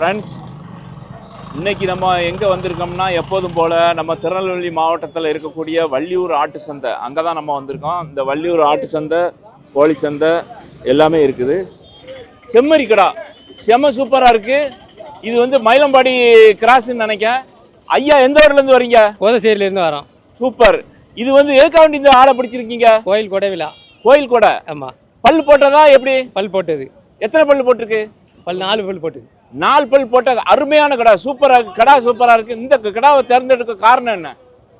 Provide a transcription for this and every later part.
Friends இன்னைக்கு நம்ம எங்கே வந்திருக்கோம்னா எப்போதும் போல் நம்ம திருநெல்வேலி மாவட்டத்தில் இருக்கக்கூடிய வள்ளியூர் ஆட்டு சந்தை. அங்கே தான் நம்ம வந்திருக்கோம். இந்த வள்ளியூர் ஆட்டு சந்தை கோழி சந்தை எல்லாமே இருக்குது. செம்மறி கடா. செம்ம சூப்பராக இருக்குது இது வந்து மயிலம்பாடி கிராஸ்ன்னு நினைக்கிறேன். ஐயா எந்த ஊர்லேருந்து வரீங்க? கோதசேரியிலேருந்து வரோம். சூப்பர். இது வந்து எதுக்காக வேண்டி இந்த ஆடை பிடிச்சிருக்கீங்க? கோயில் கொடை விழா. கோயில் கூட. ஆமாம் பல் போட்டதா எப்படி? பல் போட்டது. எத்தனை பல் போட்டிருக்கு? பல் நாலு பல் போட்டது. நாலு பல் போட்ட அருமையான கடா சூப்பரா இருக்கு. கடா சூப்பரா இருக்கு. இந்த கடாவை தேர்ந்தெடுக்க காரணம் என்ன?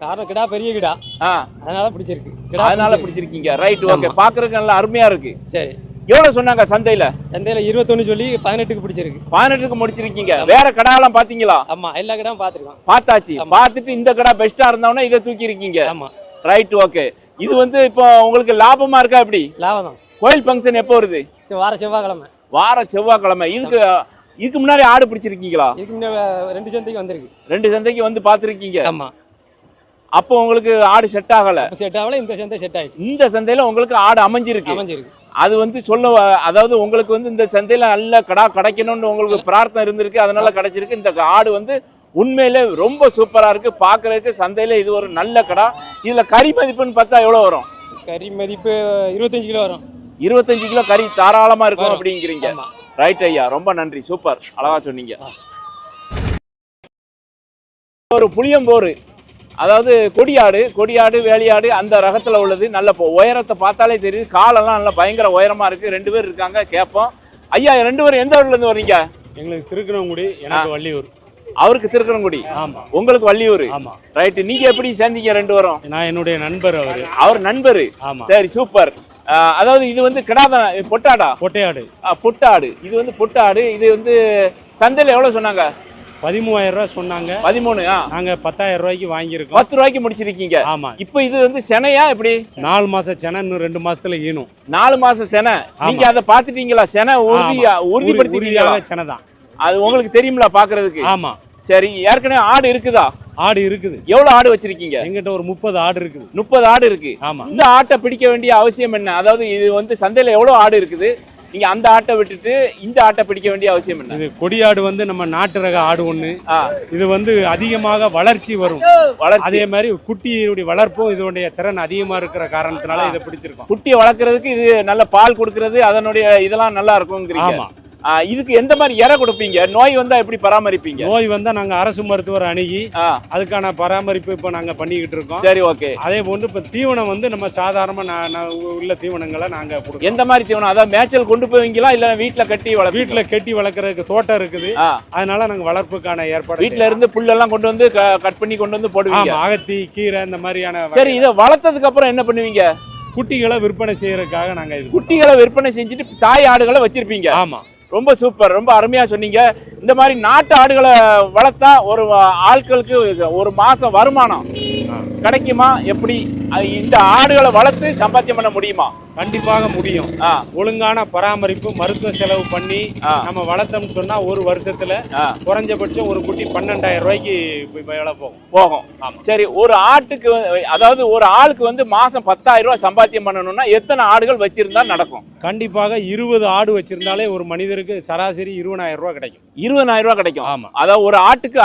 காரணம் கிடா பெரிய கிடா. ஆ. அதனால பிடிச்சிருக்கு. அதனால பிடிச்சிருக்கு. பிடிச்சிருக்கீங்க. ரைட் ஓகே பாக்குறதுக்கு நல்லா அருமையா இருக்கு. சரி. எவ்வளவு சொன்னாங்க சந்தையில? சந்தையில் இருபத்தொன்று சொல்லி பதினெட்டுக்கு பிடிச்சிருக்கு. பதினெட்டுக்கு முடிச்சிருக்கீங்க. வேற கடாலாம் பாத்தீங்களா ஆமாம் எல்லா கிடாவும் பார்த்துருக்கோம். பார்த்தாச்சு. பார்த்துட்டு இந்த கடா பெஸ்டா இருந்தவொடனே இதை தூக்கி இருக்கீங்க ஆமாம் ரைட் ஓகே இது வந்து இப்போ உங்களுக்கு லாபமா இருக்கா எப்படி? லாபம் தான் கோயில் ஃபங்க்ஷன் எப்போ வருது? வார செவ்வாய்க்கிழமை. வார செவ்வாய்க்கிழமை. இதுக்கு இதுக்கு முன்னாடி ஆடு பிடிச்சிருக்கீங்களா? இதுக்கு முன்ன ரெண்டு சந்தைக்கு வந்திருக்கு. ரெண்டு சந்தைக்கு வந்து பார்த்துருக்கீங்க. ஆமாம் அப்போ உங்களுக்கு ஆடு செட் ஆகல? செட் ஆகல இந்த சந்தை செட் ஆகிட்டு இந்த சந்தையில உங்களுக்கு ஆடு அமைஞ்சிருக்கு. அமைஞ்சிருக்கு. அது வந்து சொல்ல அதாவது உங்களுக்கு வந்து இந்த சந்தையில நல்ல கடா கிடைக்கணும்னு உங்களுக்கு பிரார்த்தனை இருந்திருக்கு. அதனால கிடைச்சிருக்கு. இந்த ஆடு வந்து உண்மையிலே ரொம்ப சூப்பரா இருக்கு. பார்க்கறதுக்கு சந்தையில இது ஒரு நல்ல கடா. இதுல கறி மதிப்புன்னு பார்த்தா எவ்வளவு வரும்? கறி மதிப்பு இருபத்தஞ்சு கிலோ வரும். இருபத்தஞ்சு கிலோ கறி தாராளமா இருக்கும். அப்படிங்கிறீங்க. ரைட் ஐயா ரொம்ப நன்றி. சூப்பர். அழகா சொன்னீங்க. ஒரு புளியம்போரு அதாவது கொடியாடு கொடியாடு வேலியாடு அந்த ரகத்துல உள்ளது. நல்ல உயரத்தை பார்த்தாலே தெரியுது. காலெல்லாம் நல்லா பயங்கர உயரமா இருக்கு. ரெண்டு பேர் இருக்காங்க கேட்போம் ஐயா ரெண்டு பேரும் எந்த ஊர்ல இருந்து வர்றீங்க? எங்களுக்கு திருக்கணங்குடி எனக்கு வள்ளியூர். அவருக்கு திருக்கரங்குடி? ஆமா. உங்களுக்கு வள்ளியூர்? ஆமா. ரைட்டு. நீங்க எப்படி சேர்ந்தீங்க ரெண்டு பேரும்? நான் என்னுடைய நண்பர் அவரு. அவர் நண்பரு. சரி சூப்பர். அதாவது இது வந்து கிடாதான் பொட்டாடா? பொட்டையாடு. பொட்டாடு. இது வந்து பொட்டாடு. இது வந்து சந்தையில எவ்வளவு சொன்னாங்க? பதிமூவாயிரம் ரூபாய் சொன்னாங்க. பதிமூணு நாங்க பத்தாயிரம் ரூபாய்க்கு வாங்கியிருக்கோம். பத்து ரூபாய்க்கு முடிச்சிருக்கீங்க. ஆமா. இப்போ இது வந்து செனையா எப்படி? நாலு மாசம் சென இன்னும் ரெண்டு மாசத்துல ஈனும். நாலு மாசம் செனை. நீங்க அதை பாத்துட்டீங்களா செனை உறுதியா உறுதியாக சென தான் அது உங்களுக்கு தெரியுங்களா பாக்குறதுக்கு ஆமா. சரி ஏற்கனவே ஆடு இருக்குதா? ஆடு இருக்குது. எவ்வளவு ஆடு வச்சிருக்கீங்க? எங்கிட்ட ஒரு முப்பது ஆடு இருக்குது. முப்பது ஆடு இருக்கு. ஆமா. இந்த ஆட்டை பிடிக்க வேண்டிய அவசியம் என்ன? அதாவது இது வந்து சந்தையில எவ்வளவு ஆடு இருக்குது? நீங்க அந்த ஆட்டை விட்டுட்டு இந்த ஆட்டை பிடிக்க வேண்டிய அவசியம் என்ன? இது கொடியாடு வந்து நம்ம நாட்டு ரக ஆடு ஒண்ணு. இது வந்து அதிகமாக வளர்ச்சி வரும். அதே மாதிரி குட்டியினுடைய வளர்ப்பும் இதனுடைய திறன் அதிகமா இருக்கிற காரணத்தினால இதை பிடிச்சிருக்கோம். குட்டியை வளர்க்கறதுக்கு இது நல்ல பால் கொடுக்கறது அதனுடைய இதெல்லாம் நல்லா இருக்குங்கிறீங்க. ஆமா. இதுக்கு எந்த மாதிரி இறை கொடுப்பீங்க? நோய் வந்தா எப்படி பராமரிப்பீங்க? நோய் வந்தா நாங்க அரசு மருத்துவர் அணுகி அதுக்கான பராமரிப்பு இப்போ நாங்க பண்ணிக்கிட்டு இருக்கோம். சரி ஓகே. அதே போன்று இப்போ தீவனம் வந்து நம்ம சாதாரணமா உள்ள தீவனங்களை நாங்க கொடுக்கோம் எந்த மாதிரி தீவனம்? அதாவது மேய்ச்சல் கொண்டு போவீங்களா? இல்ல வீட்ல கட்டி வளர்ப்பீங்களா? வீட்டுல கெட்டி வளர்க்கறதுக்கு தோட்டம் இருக்குது. அதனால நாங்க வளர்ப்புக்கான ஏற்பாடு வீட்ல இருந்து புல்லெல்லாம் கொண்டு வந்து கட் பண்ணி கொண்டு வந்து. போடுவீங்க? அகத்தி கீரை இந்த மாதிரியான சரி இதை வளர்த்ததுக்கு அப்புறம் என்ன பண்ணுவீங்க? குட்டிகளை விற்பனை செய்யறதுக்காக நாங்க இது. குட்டிகளை விற்பனை செஞ்சுட்டு தாய் ஆடுகளை வச்சிருப்பீங்க. ஆமா. ரொம்ப சூப்பர் ரொம்ப அருமையாக சொன்னீங்க. இந்த மாதிரி நாட்டு ஆடுகளை வளர்த்தா ஒரு ஆட்களுக்கு ஒரு மாதம் வருமானம். கிடைக்குமா? எப்படி? இந்த ஆடுகளை வளர்த்து சம்பாத்தியம் பண்ண முடியுமா? கண்டிப்பாக முடியும். ஒழுங்கான பராமரிப்பு மருத்துவ செலவு பண்ணி. நம்ம வளர்த்தோம்னு சொன்னா ஒரு வருஷத்துல குறைஞ்சபட்சம் ஒரு குட்டி பன்னெண்டாயிரம் ரூபாய்க்கு போகும். போகும். சரி ஒரு ஆட்டுக்கு அதாவது ஒரு ஆளுக்கு வந்து மாசம் பத்தாயிரம் ரூபாய் சம்பாத்தியம் பண்ணணும்னா எத்தனை ஆடுகள் வச்சிருந்தா நடக்கும்? கண்டிப்பாக இருபது ஆடு வச்சிருந்தாலே ஒரு மனிதருக்கு சராசரி இருபதாயிரம் ரூபாய் கிடைக்கும். இருபதாயிரம் ரூபாய் கிடைக்கும். ஆமா. அதாவது ஒரு ஆட்டுக்கு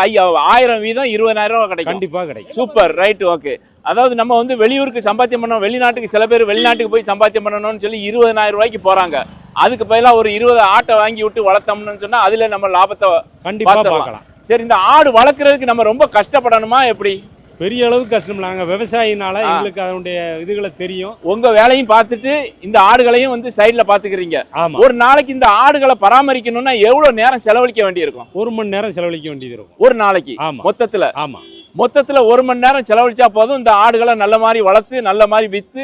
ஆயிரம் வீதம் இருபதாயிரம் ரூபாய் கிடைக்கும். கண்டிப்பா கிடைக்கும். Super right okay. அதாவது நம்ம வந்து வெளியூருக்கு சம்பாத்தியம் பண்ணோம் வெளிநாட்டுக்கு சில பேர் வெளிநாட்டுக்கு போய் சம்பாத்தியம் பண்ணணும்னு சொல்லி இருபதனாயிரம் ரூபாய்க்கு போறாங்க. அதுக்கு பதிலாக ஒரு இருபது ஆட்டை வாங்கி விட்டு வளர்த்தோம்னு சொன்னா அதுல நம்ம லாபத்தை கண்டிப்பா பார்த்துடலாம். பார்க்கலாம். சரி இந்த ஆடு வளர்க்கறதுக்கு நம்ம ரொம்ப கஷ்டப்படணுமா எப்படி? பெரிய அளவுக்கு கஷ்டம் நாங்கள் விவசாயினால. எங்களுக்கு அதனுடைய இதுகளை தெரியும். உங்க வேலையும் பார்த்துட்டு இந்த ஆடுகளையும் வந்து சைடுல பாத்துக்கிறீங்க ஒரு நாளைக்கு இந்த ஆடுகளை பராமரிக்கணும்னா எவ்வளவு நேரம் செலவழிக்க வேண்டியிருக்கும்? ஒரு மணி நேரம் செலவழிக்க வேண்டியது இருக்கும். ஒரு நாளைக்கு மொத்தத்துல? ஆமா. மொத்தத்துல ஒரு மணி நேரம் செலவழிச்சா போதும். இந்த ஆடுகளை நல்ல மாதிரி வளர்த்து நல்ல மாதிரி வித்து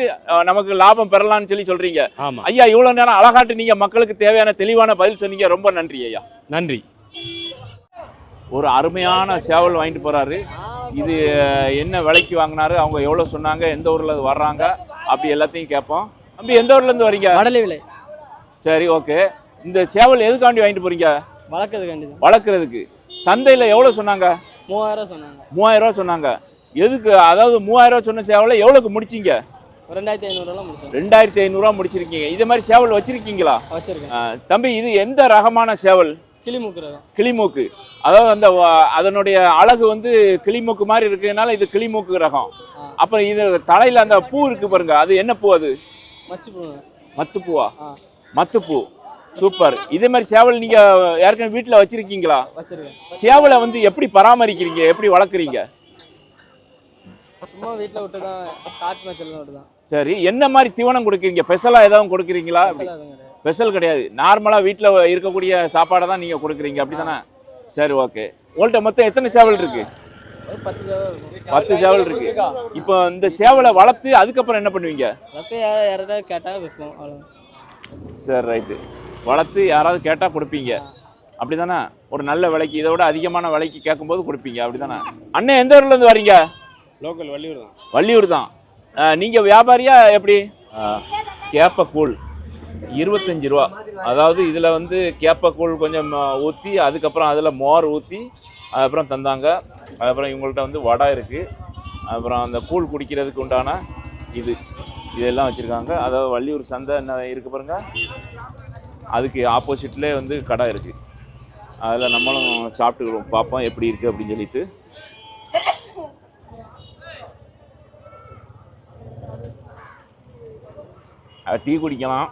நமக்கு லாபம் பெறலாம்னு சொல்லி சொல்றீங்க. ஆமா. ஐயா இவ்வளவு நேரம் அழகாட்டு நீங்க மக்களுக்கு தேவையான தெளிவான பதில் சொன்னீங்க. ரொம்ப நன்றி ஐயா. நன்றி. ஒரு அருமையான சேவல் வாங்கிட்டு போறாரு. இது என்ன விலைக்கு வாங்கினாரு அவங்க எவ்வளவு சொன்னாங்க எந்த ஊர்ல இருந்து வர்றாங்க அப்படி எல்லாத்தையும் கேட்போம். தம்பி எந்த ஊர்ல இருந்து வரீங்க? வடலை விலை. சரி ஓகே. இந்த சேவல் எதுக்காண்டி வாங்கிட்டு போறீங்க? வளர்க்கறதுக்காண்டி தான். வளர்க்குறதுக்கு. சந்தையில எவ்வளவு சொன்னாங்க? மூவாயிரம் சொன்னாங்க. மூவாயிரம் சொன்னாங்க. எதுக்கு? அதாவது மூவாயிரம் சொன்ன சேவலை எவ்வளவுக்கு முடிச்சீங்க? ரெண்டாயிரத்தி ஐநூறுலாம் முடிச்சோம் ரெண்டாயிரத்தி ஐநூறுரூவா முடிச்சிருக்கீங்க. இதே மாதிரி சேவல் வச்சிருக்கீங்களா? வச்சிருக்கேன். தம்பி இது எந்த ரகமான சேவல்? கிளிமூக்கு ரகம். கிளிமூக்கு. அதாவது அந்த அதனுடைய அழகு வந்து கிளிமூக்கு மாதிரி இருக்கிறதுனால இது கிளிமூக்கு ரகம். அப்புறம் இது தலையில அந்த பூ இருக்கு பாருங்க. அது என்ன பூ அது? மச்சி பூங்க மத்துப்பூவா மத்துப்பூ. சூப்பர். இதே மாதிரி சேவல் நீங்க ஏற்கனவே வீட்டில் வச்சிருக்கீங்களா? சேவலை வந்து எப்படி பராமரிக்கிறீங்க? எப்படி வளர்க்குறீங்க? சும்மா வீட்டில் விட்டு தான் காட்டு மேய்ச்சல் விட்டு தான் சரி என்ன மாதிரி தீவனம் கொடுக்குறீங்க? ஸ்பெஷலாக ஏதாவது கொடுக்குறீங்களா? ஸ்பெஷல் கிடையாது. நார்மலாக வீட்டில் இருக்கக்கூடிய சாப்பாடை தான் நீங்கள் கொடுக்குறீங்க அப்படி தானே சரி ஓகே. உங்கள்கிட்ட மொத்தம் எத்தனை சேவல் இருக்கு? பத்து சேவல் இருக்கு. இப்போ இந்த சேவலை வளர்த்து அதுக்கப்புறம் என்ன பண்ணுவீங்க? கேட்டால் விற்போம் சரி ரைட்டு. வளர்த்து யாராவது கேட்டால் கொடுப்பீங்க. அப்படி தானே ஒரு நல்ல விலைக்கு இதை விட அதிகமான விலைக்கு கேட்கும்போது கொடுப்பீங்க. அப்படி தானே அண்ணன் எந்த ஊர்லேருந்து வரீங்க? லோக்கல் வள்ளியூர் தான். வள்ளியூர் தான். நீங்கள் வியாபாரியா எப்படி? கேப்பக்கூழ். இருபத்தஞ்சி ரூபா. அதாவது இதில் வந்து கேப்பக்கூழ் கொஞ்சம் ஊற்றி அதுக்கப்புறம் அதில் மோர் ஊற்றி அதுக்கப்புறம் தந்தாங்க. அதுக்கப்புறம் இவங்கள்ட்ட வந்து வடை இருக்குது அப்புறம் அந்த கூழ் குடிக்கிறதுக்கு உண்டான இது. இதெல்லாம் வச்சுருக்காங்க. அதாவது வள்ளியூர் சந்தை என்ன இருக்குது பாருங்க. அதுக்கு ஆப்போசிட்லேயே வந்து கடை இருக்குது அதில் நம்மளும் சாப்பிட்டுக்கிறோம் பார்ப்போம் எப்படி இருக்குது அப்படின்னு சொல்லிட்டு. டீ குடிக்கலாம்.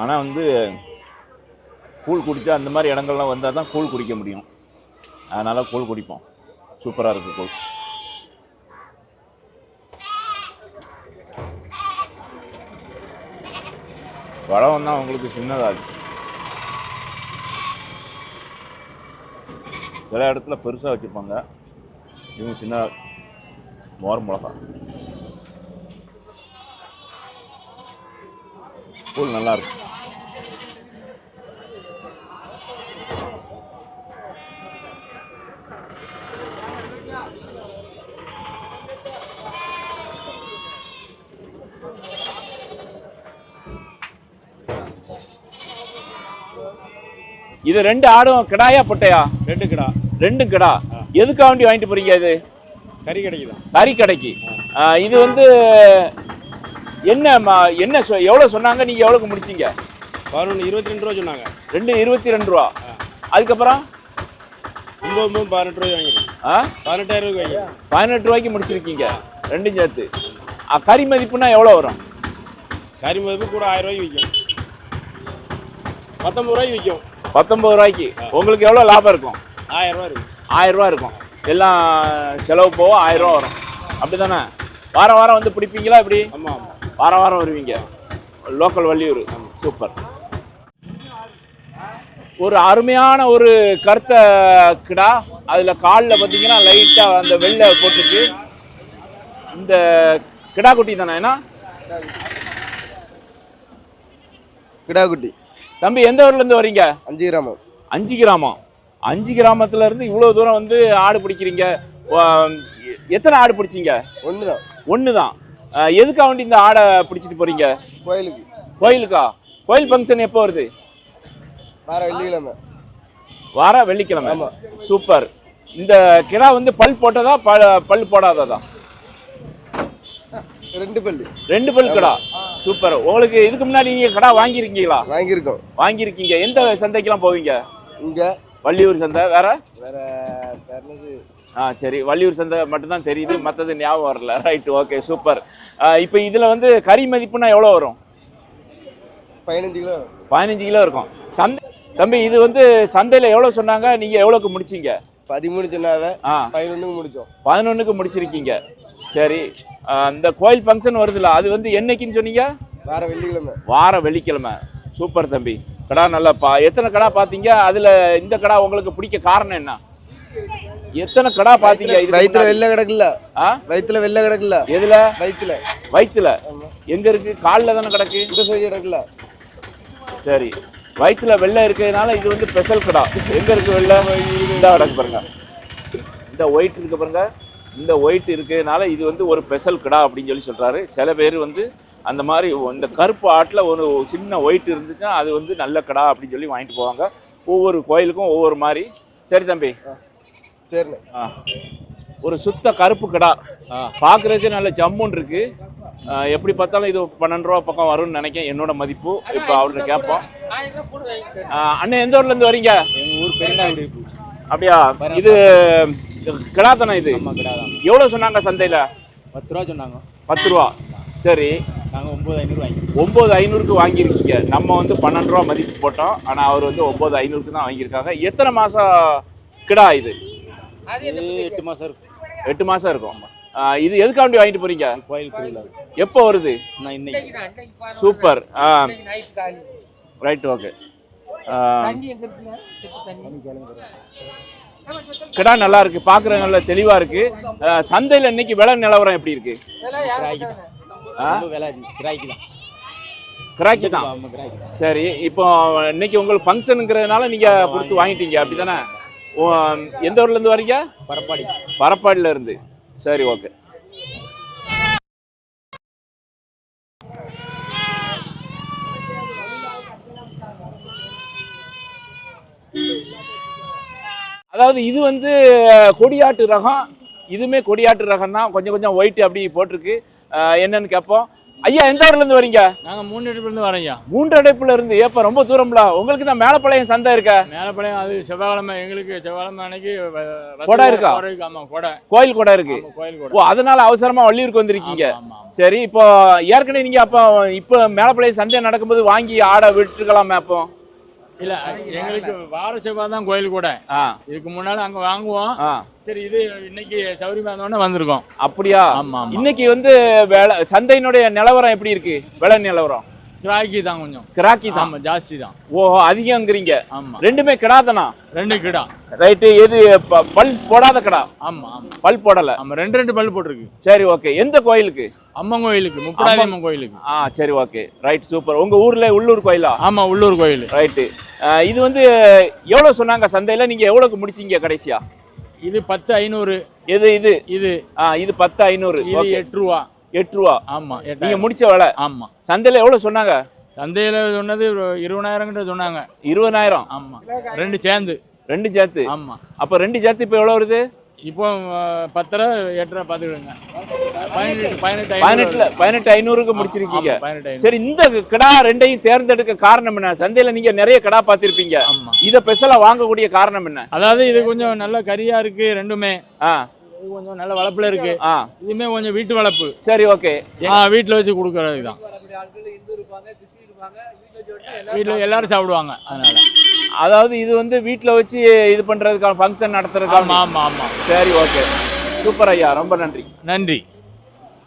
ஆனால் வந்து கூழ் குடித்தா அந்த மாதிரி இடங்கள்லாம் வந்தால் தான் கூழ் குடிக்க முடியும். அதனால் கூழ் குடிப்போம். சூப்பராக இருக்குது கூழ். வளம் தான் உங்களுக்கு சின்னதாக சில இடத்துல பெருசாக வச்சுருப்பாங்க இவங்க சின்ன மோர் மிளகா. கூழ் நல்லாயிருக்கும் இது ரெண்டு ஆடும் கிடாயா பொட்டையா? ரெண்டு கிடா. ரெண்டும் கிடா. எதுக்காக வேண்டி வாங்கிட்டு போறீங்க இது? கறி கிடைக்குதான் கறி கடைக்கு. இது வந்து என்ன என்ன சொ- எவ்வளவு சொன்னாங்க? நீங்க எவ்வளவுக்கு முடிச்சீங்க? பதினொன்று இருபத்தி ரெண்டு ரூபா சொன்னாங்க. ரெண்டு இருபத்தி ரெண்டு ரூபா அதுக்கப்புறம்? ஒம்பது பதினெட்டு ரூபாய் வாங்கிருக்கேன் ஆ? பதினெட்டாயிரம் ரூபாய் பதினெட்டு ரூபாய்க்கு முடிச்சிருக்கீங்க. ரெண்டும் சேர்த்து. கறி மதிப்புனா எவ்வளோ வரும்? கறி மதிப்பு கூட ஆயிரம் ரூபாய்க்கு விற்கும். பத்தொம்பது ரூபாய்க்கு விற்கும். பத்தொன்பது ரூபாய்க்கு. உங்களுக்கு எவ்வளோ லாபம் இருக்கும்? ஆயிரம் ரூபாய் இருக்கும் ஆயிரம் ரூபா இருக்கும். எல்லாம் செலவு போக ஆயிரம் ரூபா வரும். அப்படி தானே வாரம் வாரம் வந்து பிடிப்பீங்களா இப்படி? ஆமாம் ஆமாம் வாரம் வாரம் வருவீங்க. லோக்கல் வள்ளியூர். சூப்பர். ஒரு அருமையான ஒரு கருத்த கிடா. அதில் காலில் பார்த்தீங்கன்னா லைட்டாக அந்த வெள்ளை போட்டுருக்கு இந்த கிடா குட்டி தானே ஏன்னா கிடாக்குட்டி தம்பி எந்த ஊர்லேருந்து வரீங்க? அஞ்சு கிராமம். அஞ்சு கிராமம். அஞ்சு கிராமத்துல இருந்து இவ்வளோ தூரம் வந்து ஆடு பிடிக்கிறீங்க. எத்தனை ஆடு பிடிச்சீங்க? ஒன்று தான் ஒன்று தான் எதுக்காக வேண்டி இந்த ஆடை பிடிச்சிட்டு போறீங்க? கோயிலுக்கு. கோயிலுக்கா? கோயில் ஃபங்க்ஷன் எப்போ வருது? வார வெள்ளிக்கிழமை. வார வெள்ளிக்கிழமை. சூப்பர். இந்த கிடா வந்து பல் போட்டதா பல் பல் போடாததா? ரெண்டு பல்லு. ரெண்டு பல் கிடா. சூப்பர். உங்களுக்கு இதுக்கு முன்னாடி நீங்க கடா வாங்கியிருக்கீங்களா? வாங்கியிருக்கோம். வாங்கியிருக்கீங்க. எந்த சந்தைக்கெல்லாம் போவீங்க? இங்கே. வள்ளியூர் சந்தை வேற? வேற ஆ சரி. வள்ளியூர் சந்தை மட்டும்தான் தெரியுது. மற்றது ஞாபகம் வரல. ரைட் ஓகே சூப்பர் இப்போ இதில் வந்து கறி மதிப்புனா எவ்வளோ வரும்? பதினஞ்சு கிலோ. பதினஞ்சு கிலோ இருக்கும். சந்தை தம்பி இது வந்து சந்தையில் எவ்வளோ சொன்னாங்க? நீங்கள் எவ்வளோக்கு முடிச்சீங்க? பதிமூணு சொன்னாவே ஆ. பதினொன்றுக்கு முடிச்சோம். பதினொன்றுக்கு முடிச்சிருக்கீங்க. சரி ஆ, இந்த கோயில் ஃபங்க்ஷன் வருதுல்ல அது வந்து என்னைக்குன்னு சொன்னீங்க? வார வெள்ளிக்கிழமை. வார வெள்ளிக்கிழமை. சூப்பர் தம்பி. கடா நல்லா பா எத்தனை கடா பார்த்தீங்க? அதில் இந்த கடா உங்களுக்கு பிடிக்க காரணம் என்ன? எத்தனை கடா பார்த்தீங்க? வயிற்றுல? வெள்ளை கிடக்குல்ல? ஆ? வயிற்றுல வெள்ளை கிடக்குல்ல? எதுல? வயிற்றுல வயிற்றுல. எங்க இருக்கு? காலில் தானே கிடக்கு? இந்த சைடு கிடக்குல்ல. சரி. வயிற்றுல வெள்ளை இருக்கிறதுனால இது வந்து ஸ்பெஷல் கடா. எங்க இருக்கு வெள்ளை? இந்த கிடக்கு பாருங்க. இந்த ஒயிட் இருக்கு பாருங்க. இந்த ஒயிட் இருக்கிறதுனால இது வந்து ஒரு ஸ்பெஷல் கடா அப்படின்னு சொல்லி சொல்றாரு. சில பேர் வந்து அந்த மாதிரி இந்த கருப்பு ஆட்டில் ஒரு சின்ன ஒயிட் இருந்துச்சுன்னா அது வந்து நல்ல கடா அப்படின்னு சொல்லி வாங்கிட்டு போவாங்க. ஒவ்வொரு கோயிலுக்கும் ஒவ்வொரு மாதிரி. சரி தம்பி. சரிண்ணே. ஆ. ஒரு சுத்த கருப்பு கடா. பார்க்குறதுக்கு நல்ல ஜம்முன்னு இருக்கு. எப்படி பார்த்தாலும் இது பன்னெண்டு ரூபா பக்கம் வரும்னு நினைக்கிறேன். என்னோட மதிப்பு. இப்போ அவர்கிட்ட கேட்போம். அண்ணன் எந்த ஊர்ல இருந்து வரீங்க? எங்கள் ஊர் குடியிருப்பு அப்படியா? இது கிடாத்தனை இது? ஆமா கிடா தான் எவ்வளவு சொன்னாங்க சந்தையில? பத்து ரூபா சொன்னாங்க. பத்து ரூபா. சரி. நாங்கள் ஒம்பது ஐநூறு வாங்கி ஒம்பது ஐநூறுக்கு வாங்கியிருக்கீங்க. நம்ம வந்து பன்னெண்டு ரூபா மதிப்பு போட்டோம். ஆனால் அவர் வந்து ஒம்பது ஐநூறுக்கு தான் வாங்கியிருக்காங்க. எத்தனை மாதம் கிடா இது? இது எட்டு மாதம் இருக்கும். எட்டு மாதம் இருக்கும். இது எதுக்காண்டி வாங்கிட்டு போறீங்க? கோயில் திருவிழா. எப்போ வருது? நான் இன்னைக்கு. சூப்பர். ஆ. ரைட் ஓகே கிடா நல்லா இருக்கு பார்க்குற நல்ல தெளிவாக இருக்கு. சந்தையில் இன்னைக்கு விலை நிலவரம் எப்படி இருக்கு? தான். தான். கிராக்கி தான்? தான். சரி இப்போ இன்னைக்கு உங்களுக்கு ஃபங்க்ஷனுங்கிறதுனால நீங்க கொடுத்து வாங்கிட்டீங்க அப்படிதானே ஓ, எந்த ஊர்ல இருந்து வரீங்க? பரப்பாடி. பரப்பாடில இருந்து. சரி ஓகே. அதாவது இது வந்து கொடியாட்டு ரகம். இதுவுமே கொடியாட்டு ரகம் தான் கொஞ்சம் கொஞ்சம் ஒயிட் அப்படி போட்டிருக்கு. என்னன்னு கேட்போம். ஐயா எந்த ஊர்ல இருந்து வரீங்க? நாங்கள் மூணு இடத்துலேருந்து வரோம்யா மூன்று அடைப்புல இருந்து. ஏப்ப ரொம்ப தூரம்ல. உங்களுக்கு தான் மேலப்பாளையம் சந்தை இருக்க? மேலப்பாளையம் அது செவ்வாய்க்கிழமை எங்களுக்கு செவ்வாய்க்கிழமை அன்னைக்கு கொடை இருக்கா? கொடை கோயில் கூட இருக்கு. கோயில் ஓ அதனால அவசரமா வள்ளியூருக்கு வந்திருக்கீங்க. சரி இப்போ ஏற்கனவே நீங்க அப்போ இப்போ மேலப்பாளையம் சந்தை நடக்கும்போது வாங்கி ஆடை விட்டுருக்கலாமே அப்போ? இல்ல எங்களுக்கு வார செவ்வாய் தான் கோயில் கூட. ஆ. இதுக்கு முன்னால அங்க வாங்குவோம். ஆ. சரி இது இன்னைக்கு சௌரியமா இருந்தோடனே வந்திருக்கோம். அப்படியா? ஆமா இன்னைக்கு வந்து சந்தையினுடைய நிலவரம் எப்படி இருக்கு? விலை நிலவரம். கிராக்கி தான் கொஞ்சம். கிராக்கி தான்? ஆமா ஜாஸ்தி தான். ஓஹோ அதிகங்கிறீங்க. ஆமா. ரெண்டுமே கிடாதானா ரெண்டு கிடா. ரைட்டு எது பல் போடாத கடா? ஆமா ஆமா. பல் போடல. ஆமா ரெண்டு ரெண்டு பல் போட்டிருக்கு. சரி ஓகே. எந்த கோயிலுக்கு? அம்மன் கோயிலுக்கு முப்படாதி அம்மன் கோயிலுக்கு. ஆ சரி ஓகே. Right super. உங்க ஊர்ல உள்ளூர் கோயிலா? ஆமா உள்ளூர் கோயில். ரைட்டு. இது வந்து எவ்வளவு சொன்னாங்க சந்தையில? நீங்க எவ்வளவுக்கு முடிச்சீங்க கடைசியா? இது பத்து ஐநூறு. எது இது? இது. ஆ இது பத்து ஐநூறு. எட்டு ரூபா. எட்டு ரூபா. ஆமா நீங்க எட்டாயிரம் முடிச்ச விலை. ஆமா. சந்தையில எவ்வளவு சொன்னாங்க? சந்தையில சொன்னது இருபதாயிரம் கிட்ட சொன்னாங்க. இருபதாயிரம். ஆமா. ரெண்டு சேர்ந்து. ரெண்டு சேர்த்து. ஆமா. அப்ப ரெண்டு சேர்த்து இப்ப எவ்வளவு வருது? இப்போ பத்தரை எட்டரை பார்த்துக்கிடுங்க பதினெட்டு பதினெட்டு ஐநூறு பதினெட்டுல. பதினெட்டு ஐநூறுக்கு முடிச்சிருக்கீங்க. சரி இந்த கிடா ரெண்டையும் தேர்ந்தெடுக்க காரணம் என்ன? சந்தையில நீங்க நிறைய கிடா பார்த்திருப்பீங்க. இத ஸ்பெஷலா வாங்கக்கூடிய காரணம் என்ன? அதாவது இது கொஞ்சம் நல்ல கரியா இருக்கு ரெண்டுமே. ஆ. இது கொஞ்சம் நல்ல வளப்புல இருக்கு. ஆ. இதுமே கொஞ்சம் வீட்டு வளர்ப்பு. சரி ஓகே. ஆ வீட்டுல வச்சு கொடுக்கறது தான் வீட்டுல எல்லாரும் சாப்பிடுவாங்க அதனால. அதாவது இது வந்து வீட்ல வச்சு இது பண்றதுக்கான ஃபங்க்ஷன் ஆமா நடத்துறதுக்கான ஆமா ஆமா. சரி ஓகே. சூப்பர் ஐயா ரொம்ப நன்றி. நன்றி.